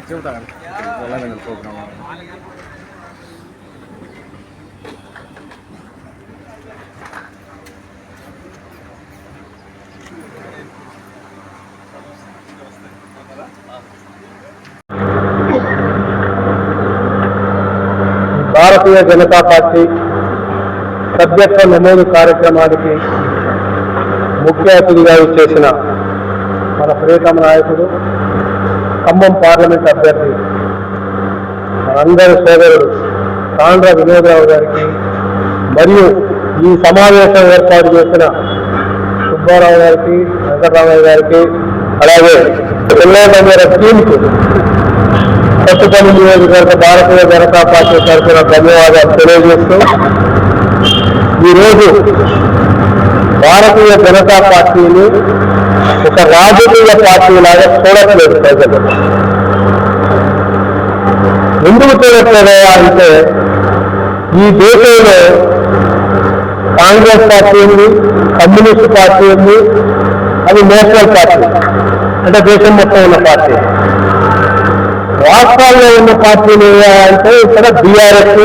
సర్లేండి నేను వచ్చి ఉంటాను ప్రోగ్రామ్ భారతీయ జనతా పార్టీ సభ్యత్వ నమోదు కార్యక్రమానికి ముఖ్య అతిథిగా చేసిన మన ప్రియతమ నాయకుడు ఖమ్మం పార్లమెంట్ అభ్యర్థి అందరి సోదరుడు కాండ్ర వినోదరావు గారికి మరియు ఈ సమావేశం ఏర్పాటు చేసిన సుబ్బారావు గారికి వెంకటరామయ్య గారికి అలాగే పిల్లల టీంకు కొత్తపల్లి నియోజకవర్గ భారతీయ జనతా పార్టీ తరఫున ధన్యవాదాలు తెలియజేస్తూ ఈరోజు భారతీయ జనతా పార్టీని ఒక రాజకీయ పార్టీ లాగా చూడట్లేదు ప్రజలు. ఎందుకు చూడట్లేదా అంటే ఈ దేశంలో కాంగ్రెస్ పార్టీ ఉంది కమ్యూనిస్ట్ పార్టీ ఉంది అది నేషనల్ పార్టీ అంటే దేశం మొత్తం ఉన్న పార్టీ. రాష్ట్రాల్లో ఉన్న పార్టీలు అంటే ఇక్కడ బీఆర్ఎస్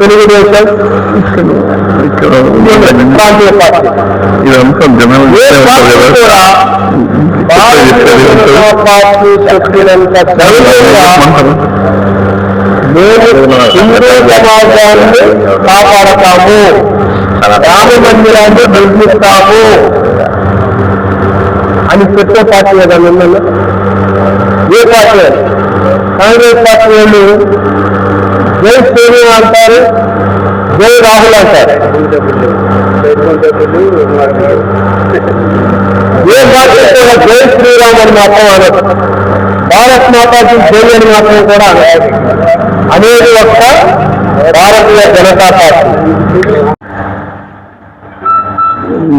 తెలుగుదేశం ప్రాంతీయ పార్టీ ఇదంతా జనం పార్టీ చెప్పినంత మేము హిందూ సమాజాన్ని కాపాడతాము రామ మందిరాన్ని నిర్మిస్తాము అని చెప్పే పార్టీ కదా మిమ్మల్ని ఏ పార్టీ కాంగ్రెస్ పార్టీ వాళ్ళు జై శ్రీరామ్ అంటారు. జై రాహుల్ అంటారు. ఏ భాష కూడా జై శ్రీరామ్ అని మాత్రం అనదు భారత్ మాతాకి జై అని మాత్రం కూడా అనదు అనేది ఒక భారతీయ జనతా పార్టీ.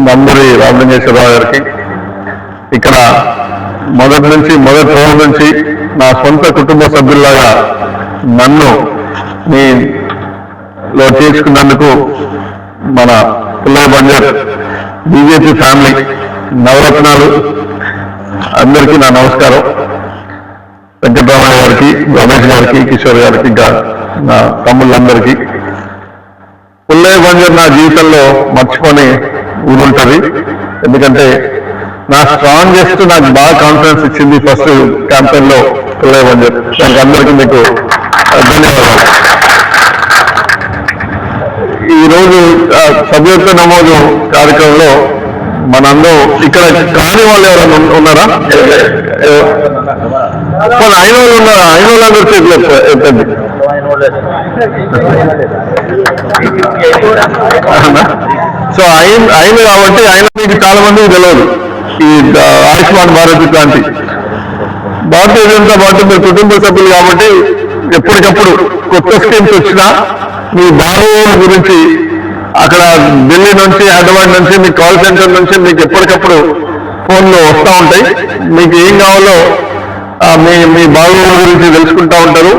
నంబూరి రామలింగేశ్వరరావు గారికి ఇక్కడ మొదటి నుంచి మొదటి రోజు నుంచి నా సొంత కుటుంబ సభ్యుల్లాగా నన్ను మీ లో చేర్చుకున్నందుకు మన పుల్లయ్య బంజర్ బీజేపీ ఫ్యామిలీ నవరత్నాలు. అందరికీ నా నమస్కారం. వెంకటరామయ్య గారికి రమేష్ గారికి కిషోర్ గారికి ఇంకా నా తమ్ముళ్ళందరికీ. పుల్లయ్య బంజర్ నా జీవితంలో మర్చిపోని ఊరుంటుంది ఎందుకంటే నా స్ట్రాంగెస్ట్ నాకు బాగా కాన్ఫిడెన్స్ ఇచ్చింది ఫస్ట్ క్యాంపెయిన్లో పుల్లయ్య బంజర్ దానికి అందరికీ మీకు ధన్యవాదాలు. ఈరోజు రోజు సభ్యత్వ నమోదు కార్యక్రమంలో మనందరం ఇక్కడ కాని వాళ్ళు ఎవరైనా ఉన్నారా? కొన్ని అయిన వాళ్ళు ఉన్నారా? అయిన వాళ్ళందరూ చేతులు ఎత్తండి. సో అయిన అయిన కాబట్టి ఆయన మీకు చాలా మందికి తెలియదు ఈ ఆయుష్మాన్ భారత్ క్రాంతి భారతీయ జనతా పార్టీ మీరు కుటుంబ సభ్యులు కాబట్టి ఎప్పటికప్పుడు కొత్త స్కీమ్స్ వచ్చినా మీ బాగోగుల గురించి అక్కడ ఢిల్లీ నుంచి హైదరాబాద్ నుంచి మీ కాల్ సెంటర్ నుంచి మీకు ఎప్పటికప్పుడు ఫోన్లో వస్తూ ఉంటాయి. మీకు ఏం కావాలో మీ మీ బాగోగుల గురించి తెలుసుకుంటూ ఉంటారు.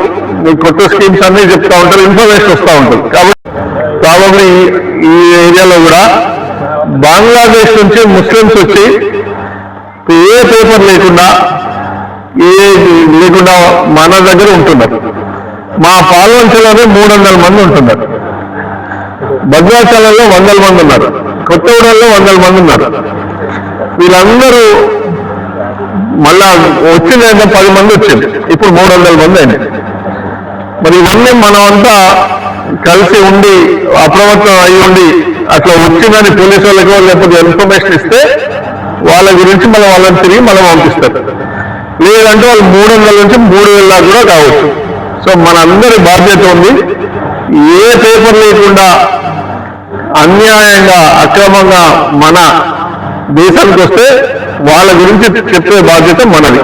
మీ కొత్త స్కీమ్స్ అన్నీ చెప్తూ ఉంటారు ఇన్ఫర్మేషన్ వస్తూ ఉంటుంది. కాబట్టి ప్రాబబ్లీ ఈ ఏరియాలో కూడా బంగ్లాదేశ్ నుంచి ముస్లిమ్స్ వచ్చి ఏ పేపర్ లేకుండా ఏ లేకుండా మన దగ్గర ఉంటున్నారు. మా పాల్వంచలోనే మూడు వందల మంది ఉంటున్నారు. భద్రాచలంలో వందల మంది ఉన్నారు. కొత్తగూడెంలో వందల మంది ఉన్నారు. వీళ్ళందరూ మళ్ళా వచ్చిన పది మంది వచ్చింది ఇప్పుడు మూడు వందల మంది అయింది మరి ఇవన్నీ మనం అంతా కలిసి ఉండి అప్రమత్తం అయి ఉండి అట్లా వచ్చిందని పోలీసు వాళ్ళకో లేకపోతే ఇన్ఫర్మేషన్ ఇస్తే వాళ్ళ గురించి మనం వాళ్ళని తిరిగి మనం పంపిస్తారు. లేదంటే వాళ్ళు మూడు వందల నుంచి మూడు వేల దాకా కూడా కావచ్చు. సో మనందరి బాధ్యత ఉంది. ఏ పేపర్ లేకుండా అన్యాయంగా అక్రమంగా మన దేశానికి వస్తే వాళ్ళ గురించి చెప్పే బాధ్యత మనది.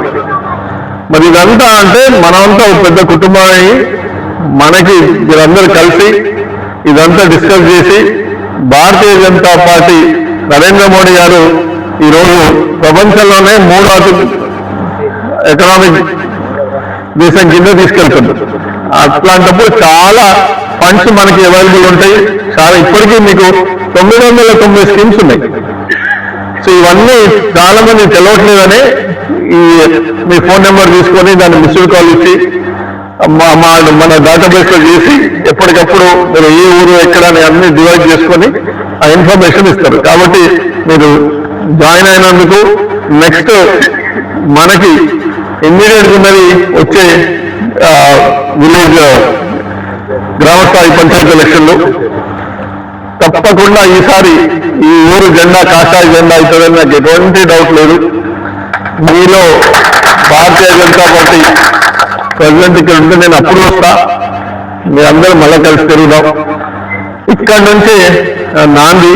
మరి ఇదంతా అంటే మనమంతా ఒక పెద్ద కుటుంబాన్ని మనకి మీరందరూ కలిసి ఇదంతా డిస్కస్ చేసి భారతీయ జనతా పార్టీ నరేంద్ర మోడీ గారు ఈరోజు ప్రపంచంలోనే మూడో అతి ఎకనామిక్ దేశం కింద తీసుకెళ్తుంది అట్లాంటప్పుడు చాలా ఫండ్స్ మనకి అవైలబుల్ ఉంటాయి. చాలా ఇప్పటికీ మీకు తొమ్మిది వందల తొంభై స్కీమ్స్ ఉన్నాయి. సో ఇవన్నీ చాలా మంది తెలవట్లేదని ఈ మీ ఫోన్ నెంబర్ తీసుకొని దాన్ని మిస్డ్ కాల్ ఇచ్చి మా మా మన డేటాబేస్లో చేసి ఎప్పటికప్పుడు మీరు ఏ ఊరు ఎక్కడ అని అన్ని డివైడ్ చేసుకొని ఆ ఇన్ఫర్మేషన్ ఇస్తారు. కాబట్టి మీరు జాయిన్ అయినందుకు నెక్స్ట్ మనకి ఇమ్మీడియట్ ఉన్నది వచ్చే విలేజ్ గ్రామ స్థాయి పంచాయతీ ఎలక్షన్లు. తప్పకుండా ఈసారి ఈ ఊరు జెండా కాషాయ జెండా అవుతుందని నాకు ఎటువంటి డౌట్ లేదు. మీలో భారతీయ జనతా పార్టీ ప్రెసిడెంట్ ఇక్కడ ఉంటే నేను అప్పుడు వస్తా. మీరందరూ మళ్ళీ కలిసి తిరుగుదాం. ఇక్కడ నుంచి నాంది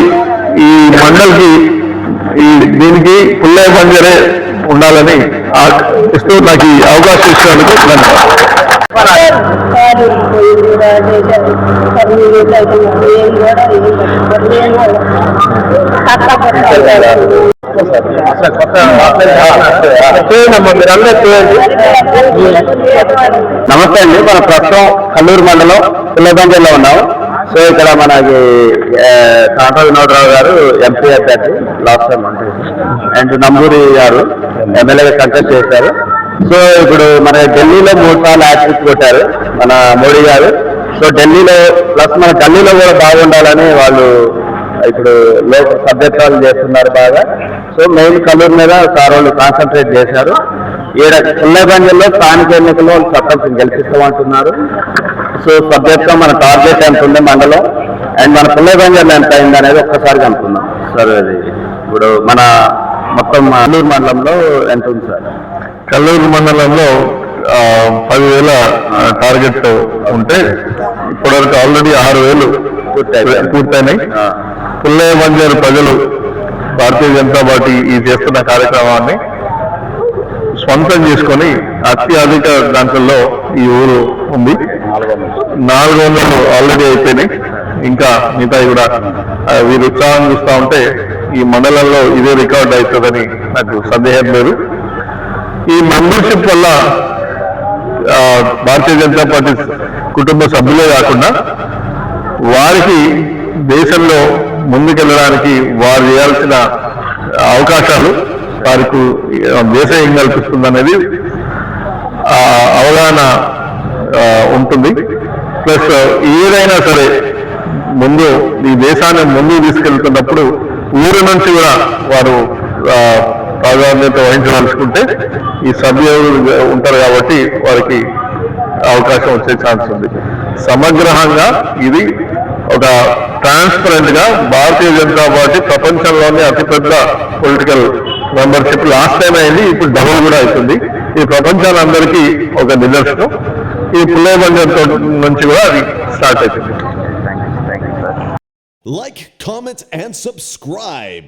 ఈ మండల్కి ఈ దీనికి పుల్లయ్య పంజరే ఉండాలని ఆ- ఇస్తూ నాకు ఈ అవకాశం ఇచ్చినందుకు ధన్యవాదాలు. నమస్తే అండి మన ప్రస్తుతం కల్లూరు మండలం పుల్లబంజల్లో ఉన్నాం. సో ఇక్కడ మనకి కాంట్రా వినోదరావు గారు ఎంపీ అభ్యర్థి లాస్ట్ టైం అంటే అండ్ నంబూరి గారు ఎమ్మెల్యేగా కంటెస్ట్ చేశారు. సో ఇప్పుడు మన ఢిల్లీలో మూడు సార్లు యాక్సిస్ కొట్టారు మన మోడీ గారు. సో ఢిల్లీలో ప్లస్ మన ఢిల్లీలో కూడా బాగుండాలని వాళ్ళు ఇప్పుడు లోక సభ్యత్వాలు చేస్తున్నారు బాగా. సో మెయిన్ కల్లూరు మీద సార్ వాళ్ళు కాన్సన్ట్రేట్ చేశారు. ఈడ పుల్లబంజల్లో స్థానిక ఎన్నికల్లో వాళ్ళు సర్పంచ్ గెలిపిస్తామంటున్నారు. సో సభ్యత్వం మన టార్గెట్ ఎంత ఉంది మండలం? అండ్ మన పుల్లబంజర్లో ఎంత అయింది అనేది ఒక్కసారి కనుక్కుందాం. సార్ అది ఇప్పుడు మన మొత్తం అల్లూరు మండలంలో ఎంత ఉంది సార్? కల్లూరు మండలంలో పదివేల టార్గెట్ ఉంటే ఇప్పటివరకు ఆల్రెడీ ఆరు వేలు. పూర్తయినాయి. పుల్లయ్య బంజారు ప్రజలు భారతీయ జనతా పార్టీ ఈ చేస్తున్న కార్యక్రమాన్ని స్వంతం చేసుకొని అత్యధిక దాంట్లో ఈ ఊరు ఉంది నాలుగు వందలు ఆల్రెడీ అయిపోయినాయి ఇంకా మిగతాయి కూడా వీరు ఉత్సాహం చూస్తా ఉంటే ఈ మండలంలో ఇదే రికార్డ్ అవుతుందని నాకు సందేహం లేదు ఈ మెంబర్షిప్ వల్ల భారతీయ జనతా పార్టీ కుటుంబ సభ్యులే కాకుండా వారికి దేశంలో ముందుకెళ్ళడానికి వారు చేయాల్సిన అవకాశాలు వారికి దేశం ఏం కల్పిస్తుంది అనేది అవగాహన ఉంటుంది. ప్లస్ ఏదైనా సరే ముందు ఈ దేశాన్ని ముందుకు తీసుకెళ్తున్నప్పుడు ఊరి నుంచి కూడా వారు ప్రాధాన్యత వహించదలుచుకుంటే ఈ సభ్యులు ఉంటారు కాబట్టి వారికి అవకాశం వచ్చే ఛాన్స్ ఉంది. సమగ్రహంగా ఇది ఒక ట్రాన్స్పరెంట్గా భారతీయ జనతా పార్టీ ప్రపంచంలోనే అతిపెద్ద పొలిటికల్ మెంబర్షిప్ లాస్ట్ టైం అయింది ఇప్పుడు డబుల్ కూడా అవుతుంది. ఈ ప్రపంచాలందరికీ ఒక నిదర్శనం. ఈ పుల్లయ్య నుంచి కూడా అది స్టార్ట్ అవుతుంది. Like you thank you Like, comment, and subscribe.